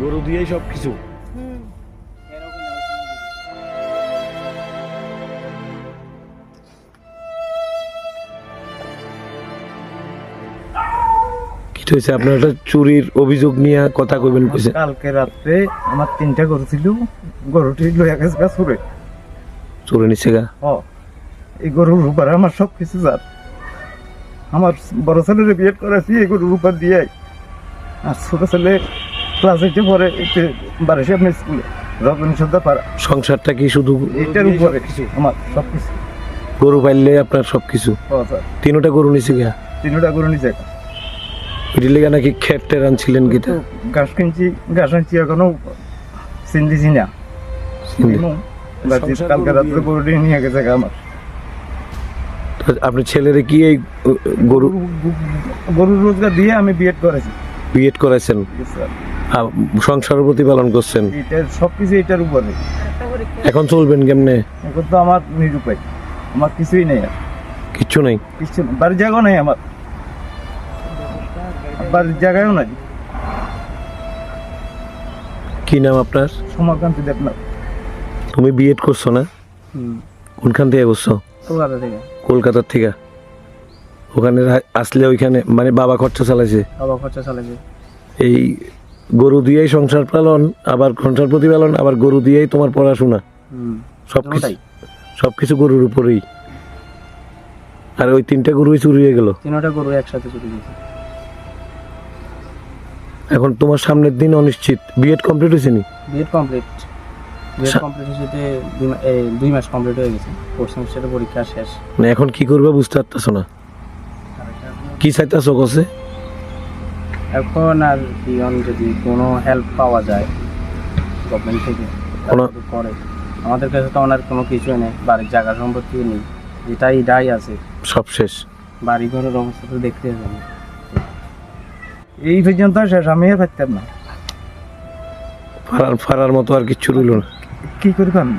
গরু দিয়েই সব কিছু। কি হয়েছে? আপনার একটা চুরির অভিযোগ নিয়ে কথা কইবেন কইছে। কালকে রাত্রে আমার তিনটা গরু ছিল গরুটি লইয়া গেছে গা সুরে চুরে নিচ্ছে গা? হ এই গরুর উপর আমার সব কিছু যার। আমার বড় ছেলের বিয়ে করেছি এই গরুর উপর দিয়ে আর ছোট ছেলে ক্লাস এইটে পরে এতে বারেসে আপনার স্কুলে রতন পাড়া সংসারটা কি শুধু এইটার উপরে কিছু আমার সব কিছু গরু পাইলে আপনার সবকিছু? হ স্যার তিনটা গরু নিছে গা তিনটা গরু নিচে ওইটি লেগে নাকি খেট টের আনছিলেন গীতা ঘাস কিনছি ঘাস আনছি এখনও চিন্দিছি না। কালকে রাত্রে গরুটি নিয়ে গেছে আমার। আপনার ছেলেরে কি এই গরু গরুর রোজগার দিয়ে আমি বিএড করেছি। বিএড করাইছেন? স্যার সংসার প্রতিপালন করছেন। এটার সব কিছু এটার উপরে। এখন চলবেন কেমনে? এখন তো আমার নিরুপায়। আমার কিছুই নেই আর। কিচ্ছু নাই? কিছু নেই। বাড়ির জায়গাও নেই আমার। বাড়ির জায়গায়ও নাই। কি নাম আপনার? সমারকান্তি দেবনাথ। তুমি বিএড করছ না? কোনখান থেকে করছ? কলকাতা থেকে। কলকাতার থেকে? ওখানে আসলে ওইখানে মানে বাবা খরচা চালাইছে? বাবা খরচা চালাইছে। এই গরু দিয়েই সংসার পালন আবার সংসার প্রতিপালন আবার গরু দিয়েই তোমার পড়াশোনা। সব কিছু সব কিছু গরুর উপরেই। আর ওই তিনটা গরুই চুরি হয়ে গেল। তিনটা গরু একসাথে চলে গেছে এখন তোমার সামনের দিন অনিশ্চিত। বিএড কমপ্লিট হয়েছে নি? বিএড কমপ্লিট বিএড কমপ্লিট হয়েছে দুই দুই মাস কমপ্লিট হয়ে গেছে। ফোর্থ সেমিস্টারের পরীক্ষা শেষ। মানে এখন কি করবে বুঝতে পারতেছো না। কি চাইতেছো কছে এখন আর কি যদি কোনো হেল্প পাওয়া যায় গভর্নমেন্ট থেকে কোনো- করে। আমাদের কাছে তো ওনার কোনো কিছুই নেই বাড়ির জায়গা সম্পত্তিও নেই যেটাই এটাই আছে। সব শেষ। বাড়ি ঘরের অবস্থা তো দেখতে হবে। এই পর্যন্ত শেষ আমি আর পারতাম না। ফারার ফারার মতো আর কিচ্ছু রইল না। কি করি পারব